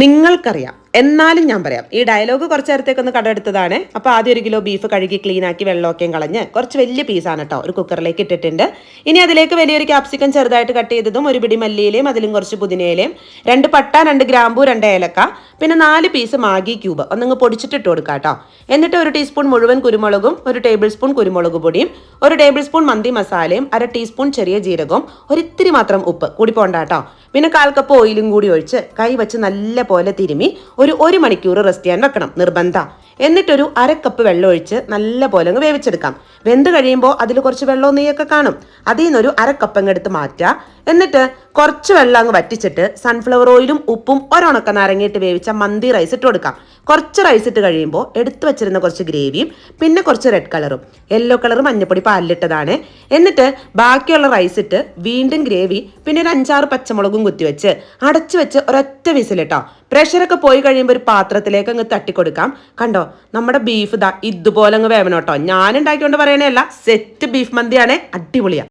നിങ്ങൾക്കറിയാം. എന്നാലും ഞാൻ പറയാം. ഈ ഡയലോഗ് കുറച്ച് നേരത്തേക്കൊന്ന് കടമെടുത്തതാണ് അപ്പോൾ ആദ്യം ഒരു കിലോ ബീഫ് കഴുകി ക്ലീൻ ആക്കി വെള്ളമൊക്കെയും കളഞ്ഞ് കുറച്ച് വലിയ പീസാണ് കേട്ടോ ഒരു കുക്കറിലേക്ക് ഇട്ടിട്ടുണ്ട്. ഇനി അതിലേക്ക് വലിയൊരു ക്യാപ്സിക്കം ചെറുതായിട്ട് കട്ട് ചെയ്തതും ഒരു പിടി മല്ലിയിലയും അതിലും കുറച്ച് പുതിനയിലയും രണ്ട് പട്ട രണ്ട് ഗ്രാമ്പു രണ്ട് ഏലക്ക. പിന്നെ നാല് പീസ് മാഗി ക്യൂബ് ഒന്നങ്ങ് പൊടിച്ചിട്ട് കൊടുക്കുക കൊടുക്കാം കേട്ടോ എന്നിട്ട് ഒരു ടീസ്പൂൺ മുഴുവൻ കുരുമുളകും ഒരു ടേബിൾ സ്പൂൺ കുരുമുളക് പൊടിയും ഒരു ടേബിൾ സ്പൂൺ മന്തി മസാലയും അര ടീസ്പൂൺ ചെറിയ ജീരകവും ഒരിത്തിരി മാത്രം ഉപ്പ് കൂടി പോണ്ട കേട്ടോ പിന്നെ കാൽ കപ്പ് ഓയിലും കൂടി ഒഴിച്ച് കൈ വെച്ച് നല്ല പോലെ തിരുമി ഒരു ഒരു മണിക്കൂർ റെസ്റ്റ് ചെയ്യാൻ വെക്കണം നിർബന്ധ. എന്നിട്ടൊരു അര കപ്പ് വെള്ളം ഒഴിച്ച് നല്ല പോലെ അങ്ങ് വേവിച്ചെടുക്കാം. വെന്ത് കഴിയുമ്പോൾ അതിൽ കുറച്ച് വെള്ളം നെയ്യൊക്കെ കാണും. അതിൽ നിന്നൊരു അര കപ്പ് അങ്ങ് എടുത്ത് മാറ്റുക. എന്നിട്ട് കുറച്ച് വെള്ളം അങ്ങ് വറ്റിച്ചിട്ട് സൺഫ്ലവർ ഓയിലും ഉപ്പും ഒരണക്ക നാരങ്ങയിട്ട് വേവിച്ച മന്തി റൈസ് ഇട്ട് കൊടുക്കാം. കുറച്ച് റൈസ് ഇട്ട് കഴിയുമ്പോൾ എടുത്തു വെച്ചിരുന്ന കുറച്ച് ഗ്രേവിയും പിന്നെ കുറച്ച് റെഡ് കളറും യെല്ലോ കളർ മഞ്ഞപ്പൊടി പാലിലിട്ടതാണ്. എന്നിട്ട് ബാക്കിയുള്ള റൈസ് ഇട്ട് വീണ്ടും ഗ്രേവി പിന്നെ ഒരു അഞ്ചാറ് പച്ചമുളകും കുത്തിവെച്ച് അടച്ചു വെച്ച് ഒരൊറ്റ വിസിലിട്ടോ പ്രഷറൊക്കെ പോയി കഴിയുമ്പോൾ ഒരു പാത്രത്തിലേക്ക് അങ്ങ് തട്ടിക്കൊടുക്കാം. കണ്ടോ? നമ്മുടെ ബീഫ് ഇതാ ഇതുപോലെ അങ്ങ് വേവനോട്ടോ ഞാൻ ഉണ്ടാക്കിക്കൊണ്ട് അല്ല സെറ്റ് ബീഫ് മന്തിയാണ്. അടിപൊളിയാ.